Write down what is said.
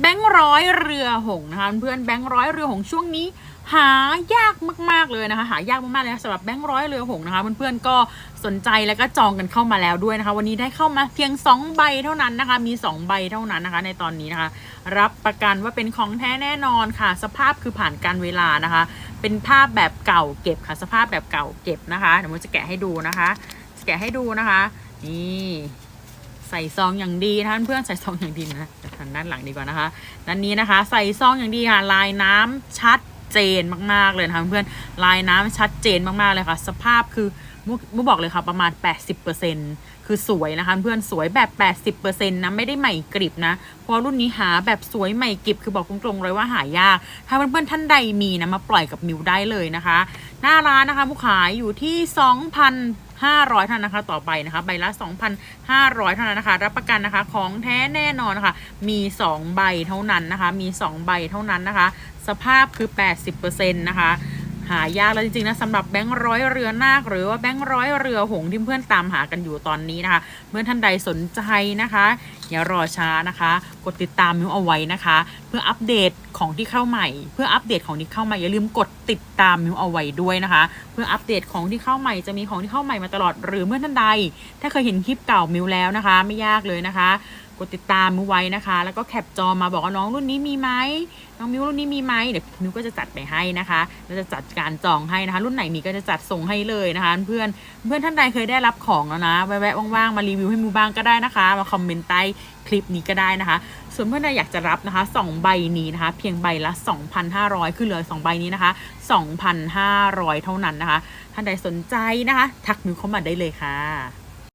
แบงค์ร้อยเรือหงนะคะเพื่อนแบงค์ร้อยเรือหงช่วงนี้ หายากมากๆเลยนะคะ หายากมากๆเลยสำหรับแบงค์ร้อยเรือหงนะคะเพื่อนๆก็สนใจแล้วก็จองกันเข้ามาแล้วด้วยนะคะ วันนี้ได้เข้ามาเพียง 2 ใบเท่านั้นนะคะ มี 2 ใบเท่านั้นนะคะ ในตอนนี้นะคะ รับประกันว่าเป็นของแท้แน่นอนค่ะ สภาพคือผ่านการเวลานะคะ เป็นภาพแบบเก่าเก็บค่ะ สภาพแบบเก่าเก็บนะคะเดี๋ยวมันจะแกะให้ดูนะคะ จะแกะให้ดูนะคะนี่ ใส่ซองอย่างดีนะคะเพื่อนใส่ซองอย่างดีนะทางด้านหลังดีกว่านะคะด้านนี้นะคะ ใส่ซองอย่างดีค่ะลายน้ำชัดเจนมาก ๆ เลยนะคะเพื่อนลายน้ำชัดเจนมากๆเลยค่ะ สภาพคือมุกมุกบอกเลยค่ะประมาณ 80%คือสวยนะคะเพื่อนสวยแบบ 80%นะไม่ได้ใหม่กริบนะเพราะรุ่นนี้หาแบบสวยใหม่กริบคือบอกตรงๆเลยว่าหายาก ถ้าเพื่อนๆท่านใดมีนะมาปล่อยกับมิวได้เลยนะคะ หน้าร้านนะคะมุกขายอยู่ที่ 2,500เท่านั้นนะคะ ต่อไปนะคะ ใบละ 2,500เท่านั้นนะคะ รับประกันนะคะ ของแท้แน่นอนนะคะ มี 2 ใบเท่านั้นนะคะ มี 2 ใบเท่านั้นนะคะ สภาพคือ 80%นะคะ หายากแล้วจริงๆนะสำหรับแบงค์ร้อยเรือนาคหรือว่าแบงค์ร้อยเรือหงที่เพื่อนตามหากันอยู่ตอนนี้นะคะเมื่อท่านใดสนใจนะคะ อย่ารอช้านะคะ กดติดตามมิวเอาไว้นะคะ เพื่ออัปเดตของที่เข้าใหม่ เพื่ออัปเดตของที่เข้าใหม่อย่าลืมกดติดตามมิวเอาไว้ด้วยนะคะ เพื่ออัปเดตของที่เข้าใหม่จะมีของที่เข้าใหม่มาตลอดหรือเมื่อท่านใด ถ้าเคยเห็นคลิปเก่ามิวแล้วนะคะ ไม่ยากเลยนะคะ กดติดตามมิวไว้นะคะ แล้วก็แคปจอมาบอกว่าน้องรุ่นนี้มีไหมน้องมิวรุ่นนี้มีไหมเดี๋ยวมิวก็จะจัดไปให้นะคะแล้วจะจัดการจองให้นะคะ รุ่นไหนมีก็จะจัดส่งให้เลยนะคะ เพื่อนเพื่อนท่านใดเคยได้รับของแล้วนะแวะๆว่างๆมารีวิวให้มิวบ้างก็ได้นะคะ มาคอมเมนต์ใต้คลิปนี้ก็ได้นะคะ ส่วนเพื่อนใดอยากจะรับนะคะ 2 ใบนี้นะคะ เพียงใบละ 2,500คือเหลือ2ใบนี้นะคะ 2,500 เท่านั้นนะคะ ท่านใดสนใจนะคะ ทักมิวเข้ามาได้เลยค่ะ